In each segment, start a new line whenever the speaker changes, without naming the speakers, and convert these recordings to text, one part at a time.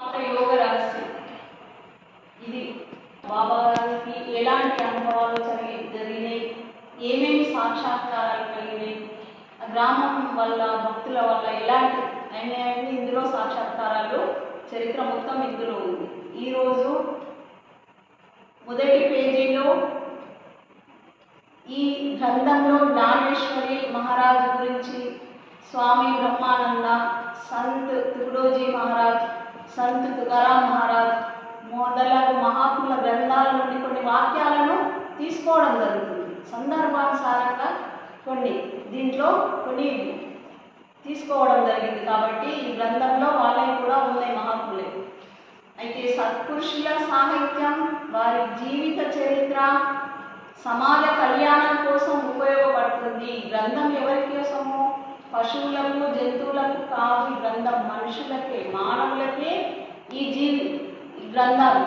యోగ రహస్యం. ఇది బాబా గారికి ఎలాంటి అనుభవాలు జరిగి జరిగినాయి? ఏమేమి సాక్షాత్కారాలు కలిగినాయి? గ్రామం వల్ల భక్తుల వల్ల ఎలాంటి అన్యాయాన్ని ఇందులో సాక్షాత్కారాలు? చరిత్ర మొత్తం ఇందులో ఉంది. ఈరోజు మొదటి పేజీలో ఈ గ్రంథంలో జ్ఞానేశ్వరి మహారాజ్ గురించి స్వామి బ్రహ్మానంద సంత్ తుకుడోజీ మహారాజ్ సంత్ తుకారాం మహారాజ్ మొదలగు మహాత్ముల గ్రంథాల నుండి కొన్ని వాక్యాలను తీసుకోవడం జరుగుతుంది. సందర్భానుసారంగా కొన్ని దీంట్లో కొన్ని తీసుకోవడం జరిగింది కాబట్టి ఈ గ్రంథంలో వాళ్ళకి కూడా ఉన్నాయి మహాత్ములే. అయితే సత్పురుషుల సాహిత్యం వారి జీవిత చరిత్ర సమాజ కళ్యాణం కోసం ఉపయోగపడుతుంది. ఈ గ్రంథం ఎవరి కోసము పశువులకు జంతువులకు కాదు ఈ గ్రంథం. మనుషులకే మానవులకే ఈ జీవి ఈ గ్రంథాలు.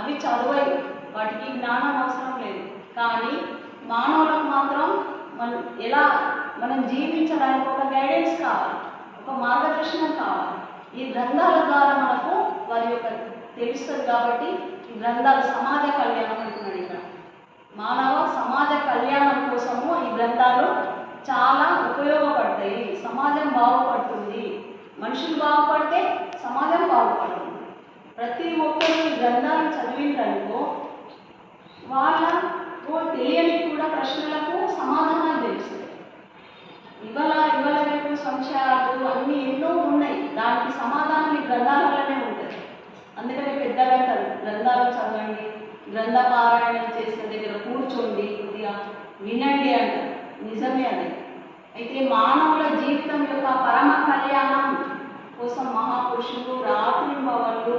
అవి చదువై వాటికి జ్ఞానం అవసరం లేదు. కానీ మానవులకు మాత్రం మన ఎలా మనం జీవించడానికి ఒక గైడెన్స్ కావాలి ఒక మార్గదర్శనం కావాలి. ఈ గ్రంథాల ద్వారా మనకు వారి యొక్క తెలుస్తుంది కాబట్టి ఈ గ్రంథాలు సమాజ కళ్యాణం అంటున్నాడు ఇక్కడ. మానవ సమాజ కళ్యాణం కోసము ఈ గ్రంథాలు సమాజం బాగుపడుతుంది. మనుషులు బాగుపడితే సమాజం బాగుపడుతుంది. ప్రతి ఒక్కరు గ్రంథాలు చదివిందనుకో వాళ్ళ తెలియని కూడా ప్రశ్నలకు సమాధానాలు తెలుస్తాయి. ఇవాళ ఇవాళ రేపు సంశయాలు అన్నీ ఎన్నో ఉన్నాయి. దానికి సమాధానం ఈ గ్రంథాలలోనే ఉంటుంది. అందుకని పెద్దగా అంటారు గ్రంథాలు చదవండి గ్రంథ పారాయణం చేసిన దగ్గర కూర్చోండి కొద్దిగా వినండి అంటారు. నిజమే అది. అయితే మానవుల జీవితం యొక్క పరమ కళ్యాణం కోసం మహాపురుషులు రాత్రి భవన్లు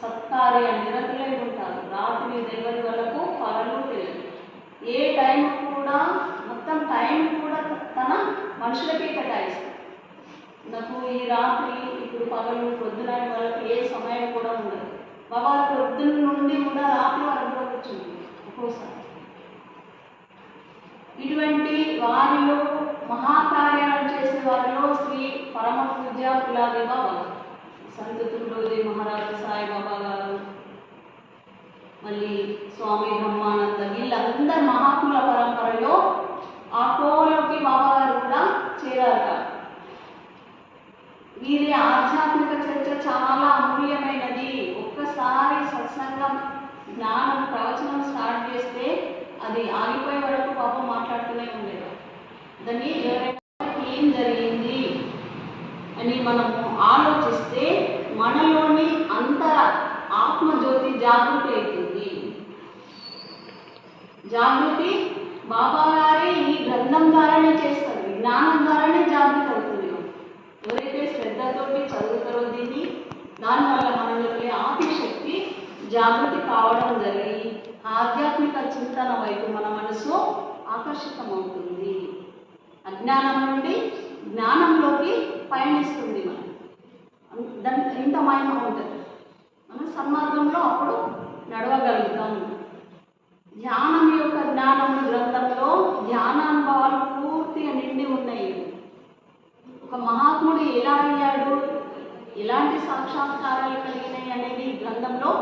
సత్కార్య నిరతులై ఉంటారు. రాత్రి తెలియని వాళ్ళకు పగలు తెలియదు ఏ టైం కూడా మొత్తం టైం కూడా తన మనుషులకే కేటాయిస్తారు. నాకు ఈ రాత్రి ఇప్పుడు పగలు పొద్దున వాళ్ళకి ఏ సమయం కూడా ఉండదు. బాబా పొద్దున్న నుండి కూడా రాత్రి వరకు కూడా కూర్చుంది ఒక్కోసారి. ఇటువంటి వారిలో మహాకార్యాలు చేసే వారిలో శ్రీ పరమ పూజ కులాది బాబా సంత తుర్లోజీ మహారాజు సాయిబాబా గారు మళ్ళీ స్వామి బ్రహ్మానంద వీళ్ళందరి మహాత్ముల పరంపరలో ఆ కోలోకి బాబా గారు కూడా చేరారట. వీరి ఆధ్యాత్మిక చర్చ చాలా అమూల్యమైనది. ఒక్కసారి సత్సంగం జ్ఞానం ప్రవచనం స్టార్ట్ చేస్తే అది ఆగిపోయే వరకు పాపం మాట్లాడుతూనే ఉండేది దాన్ని ఎవరైనా ఏం జరిగింది అని మనము ఆలోచిస్తే మనలోని అంతర ఆత్మజ్యోతి జాగృతి అవుతుంది జాగృతి బాబా గారే ఈ గ్రంథం ద్వారానే చేస్తారు జ్ఞానం ద్వారానే జాగృతి అవుతుంది. ఎవరైతే శ్రద్ధతోటి చదువుతారో దీన్ని దానివల్ల మనలోని ఆత్మశక్తి జాగృతి కావడం జరిగి ఆధ్యాత్మిక చింతన వైపు మన మనసు ఆకర్షితమవుతుంది. అజ్ఞానం నుండి జ్ఞానంలోకి పయనిస్తుంది మనం. దాని ఇంత మహిమ ఉంటుంది? మనం సన్మార్గంలో అప్పుడు నడవగలుగుతాం. ధ్యానం యొక్క జ్ఞానం గ్రంథంలో ధ్యానానుభవాలు పూర్తిగా నిండి ఉన్నాయి. ఒక మహాత్ముడు ఎలా అయ్యాడు ఎలాంటి సాక్షాత్కారాలు కలిగినాయి అనేది గ్రంథంలో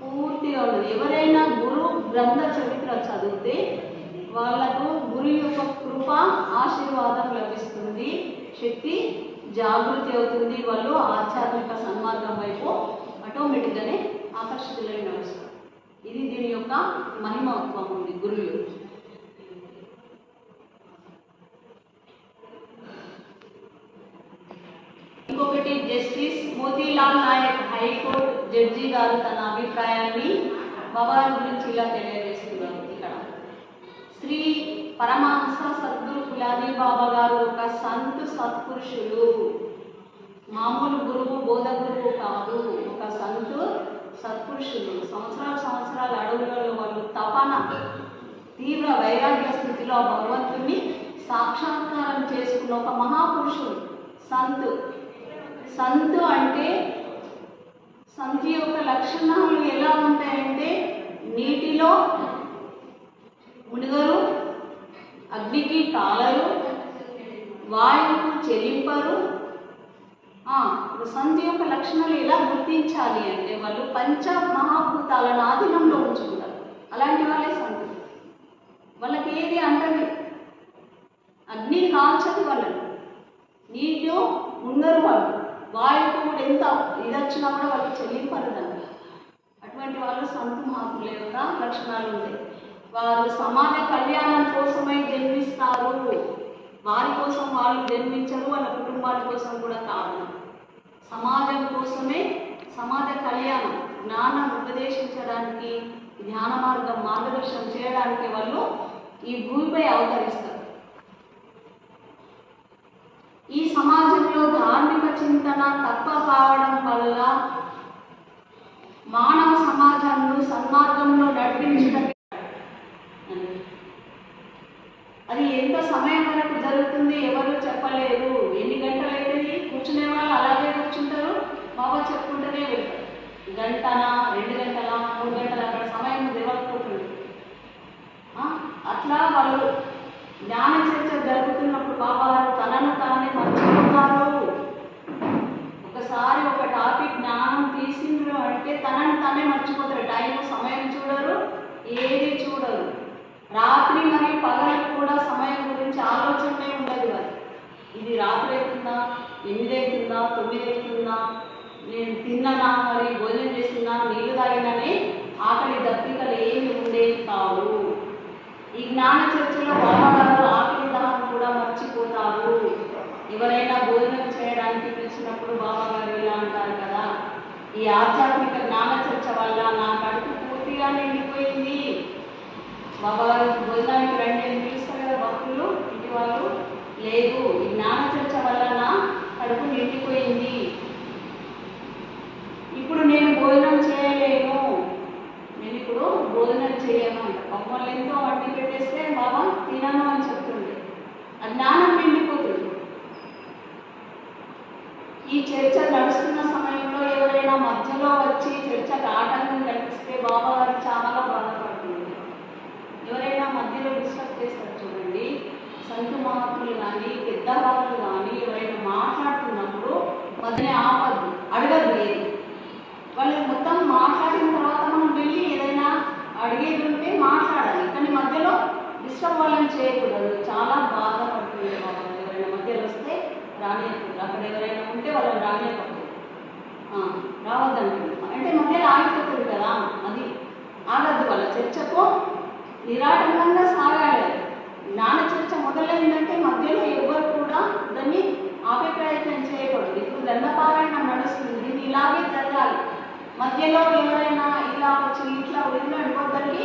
పూర్తిగా ఉన్నది ఎవరైనా గురు గ్రంథ చరిత్ర చదివితే వాళ్ళకు గురు యొక్క కృప ఆశీర్వాదం లభిస్తుంది. శక్తి జాగృతి అవుతుంది. వాళ్ళు ఆధ్యాత్మిక సన్మార్గం వైపు ఆటోమేటిక్గానే ఆకర్షితులై నడుస్తారు. ఇది దీని యొక్క మహిమత్వం ఉంది గురువు. ఇంకొకటి justice Motilal Nayak high court judge గారు తన అభిప్రాయాన్ని బాబా గురించి ఇలా తెలియజేస్తున్నారు. శ్రీ పరమహంస సద్గురు కులాది బాబా గారు ఒక సంత్ సత్పురుషులు. మామూలు గురువు బోధ గురువు కాదు. ఒక సంతు సత్పురుషులు. సంవత్సరాలు సంవత్సరాల అడవులలో వాళ్ళు తపన తీవ్ర వైరాగ్య స్థితిలో ఆ భగవంతుని సాక్షాత్కారం చేసుకున్న ఒక మహాపురుషుడు. సంతు. సంత్ అంటే సంతు యొక్క లక్షణాలు ఎలా ఉంటాయంటే నీటిలో మునుగరు అగ్నికి తాళరు వాయువు చెలింపరు. సంధి యొక్క లక్షణాలు ఎలా గుర్తించాలి అంటే వాళ్ళు పంచ మహాభూతాలను ఆధీనంలో ఉంచుకుంటారు. అలాంటి వాళ్ళే సంధి. వాళ్ళకి ఏది అంటది అగ్ని కాల్చదు వాళ్ళని. నీళ్ళు ఉండరు వాళ్ళు. వాయువు కూడా ఎంత ఇది వచ్చినా కూడా వాళ్ళకి దాన్ని. అటువంటి వాళ్ళు సంత మహాత్ముల యొక్క లక్షణాలు ఉంటాయి. వారు సమాజ కళ్యాణం కోసమై జన్మిస్తారు. వారి కోసం వాళ్ళు జన్మించరు వాళ్ళ కుటుంబాల కోసం కూడా కాదు. సమాజం కోసమే సమాజ కళ్యాణం జ్ఞానం ఉపదేశించడానికి జ్ఞాన మార్గం మార్గదర్శనం చేయడానికి వాళ్ళు ఈ భూమిపై అవతరిస్తారు. ఈ సమాజంలో ధార్మిక చింతన తక్కువ కావడం వల్ల మానవ సమాజంలో సన్మార్గంలో నడిపించడం అది ఎంత సమయం వరకు జరుగుతుంది ఎవరు చెప్పలేరు ఎన్ని గంటలు అవుతుంది కూర్చునే వాళ్ళు అలాగే కూర్చుంటారు? బాబా చెప్పుకుంటూనే వెళ్తారు. గంటనా రెండు గంటల మూడు గంటల అక్కడ సమయం దేవకపోతుంది అట్లా వాళ్ళు జ్ఞాన చర్చ జరుగుతున్నప్పుడు బాబా తనను తానే మర్చిపోతారు ఒకసారి ఒక టాపిక్ జ్ఞానం తీసిండ్రు అంటే తనని తానే మర్చిపోతారు. టైం సమయం చూడరు ఏది చూడరు. రాత్రి మరియు పగలకు కూడా సమయం గురించి ఆలోచనే ఉండదు వారు ఇది రాత్రి అవుతుందా ఎనిమిది అవుతుందా తొమ్మిది అవుతుందా నేను తిన్నానా మరి భోజనం చేస్తున్నా నీళ్ళు తాగిననే ఆకలి దప్పికలు ఏమి ఉండేవి కావు. ఈ జ్ఞాన చర్చలో బాబాగారు ఆకలి దాహం కూడా మర్చిపోతారు. ఎవరైనా భోజనం చేయడానికి పిలిచినప్పుడు బాబాగారు ఇలా అంటారు కదా ఈ ఆధ్యాత్మిక జ్ఞాన చర్చ వల్ల నా కడుపు పూర్తిగా నిండిపోయింది. బాబాగారు భోజనానికి రండి అని పిలుస్తారు కదా భక్తులు ఇంటి వాళ్ళు లేదు ఈ జ్ఞాన చర్చ వల్ల నా కడుపు నిండిపోయింది. ఇప్పుడు నేను భోజనం చేయలేను. నేను ఇప్పుడు భోజనం చేయను అంట. మమ్మల్ని ఎంతో వండి పెట్టేస్తే బాబా తినను అని చెప్తుండే. ఆ జ్ఞానం నిండిపోతుంది. ఈ చర్చ నడుస్తున్న సమయంలో ఎవరైనా మధ్యలో వచ్చి చర్చకు ఆటంకం కల్పిస్తే బాబా గారు చాలా బాధపడుతుంది ఎవరైనా మధ్యలో డిస్టర్బ్ చేస్తారు చూడండి సంతు మహాత్ములు కానీ పెద్దవాళ్ళు కానీ ఎవరైనా మాట్లాడుతున్నప్పుడు వదిలే ఆపద్దు అడగదు ఏది. వాళ్ళు మొత్తం మాట్లాడిన తర్వాత మనం వెళ్ళి ఏదైనా అడిగేది ఉంటే మాట్లాడాలి. కానీ మధ్యలో డిస్టర్బ్ వాళ్ళని చేయకూడదు. చాలా బాధపడుతుంది వాళ్ళు ఎవరైనా మధ్యలో వస్తే రానియకూడదు. అక్కడ ఎవరైనా ఉంటే వాళ్ళని రానియకూడదు. ఆ, అంటే మధ్యలో ఆగిపోతుంది కదా అది ఆగద్దు వాళ్ళ చర్చకు. నిరాటంకంగా సాగాలి. జ్ఞాన చర్చ మొదలైందంటే మధ్యలో ఎవరు కూడా దాన్ని ఆపే ప్రయత్నం చేయకూడదు. ఇప్పుడు గ్రంథపారాయణం నడుస్తుంది దీన్ని ఇలాగే జరగాలి. మధ్యలో ఎవరైనా ఇలా వచ్చి ఇట్లా వెళ్ళిన ఇవ్వద్దరికి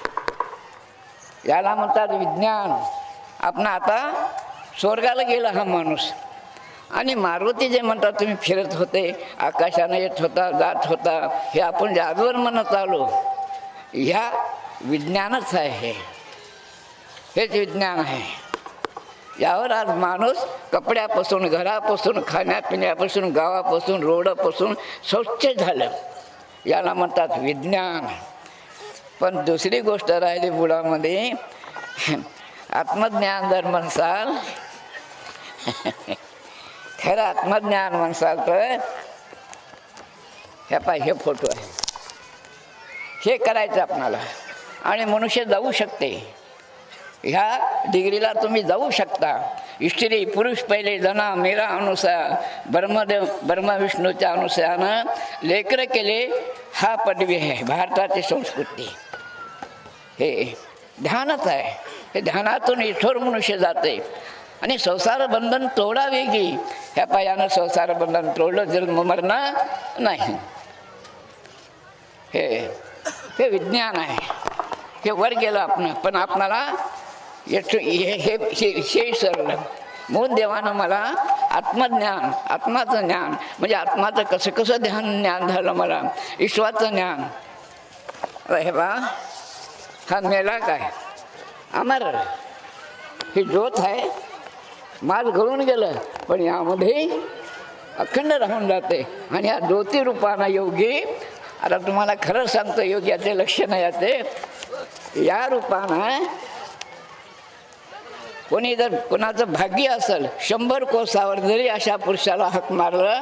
याला म्हणतात विज्ञान. आपण आता स्वर्गाला गेला हा माणूस. आणि मारुती जे म्हणतात तुम्ही फिरत होते आकाशानं येत होता जात होता हे आपण जादूवर म्हणत आलो. ह्या विज्ञानच आहे. हे हेच विज्ञान आहे. यावर आज माणूस कपड्यापासून घरापासून खाण्यापिण्यापासून गावापासून रोडापासून स्वच्छ झालं. याला म्हणतात विज्ञान. पण दुसरी गोष्ट राहिली बुडामध्ये. आत्मज्ञान जर म्हणसाल खरं आत्मज्ञान म्हणसाल तर हे पाय हे फोटो आहे. हे करायचं आपणाला. आणि मनुष्य जाऊ शकते. ह्या डिग्रीला तुम्ही जाऊ शकता. स्त्री पुरुष पहिले जना मेरा अनुसार ब्रह्मदेव ब्रह्मविष्णूच्या अनुसारानं लेकरं केले हा पदवी आहे भारताची संस्कृती. हे ध्यानच आहे. हे ध्यानातून ईश्वर मनुष्य जाते. आणि संसार बंधन तोडावे की ह्या पायानं संसार बंधन तोडलं जन्म मरणं नाही. हे हे विज्ञान आहे. हे वर गेलं आपण पण आपणाला हे हे सरलं मूळ देवानं मला आत्मज्ञान आत्माचं ज्ञान म्हणजे आत्माचं कसं कसं ध्यान ज्ञान झालं मला? ईश्वराचं ज्ञान. हे बा हा मेला काय? अमर. ही ज्योत आहे. माल गळून गेलं पण यामध्ये अखंड राहून जाते. आणि या ज्योती रूपानं योगी आता तुम्हाला खरं सांगतो योगी याचे नाही येते या रूपानं कोणी जर कोणाचं भाग्य असेल शंभर कोसावर जरी अशा पुरुषाला हाक मारलं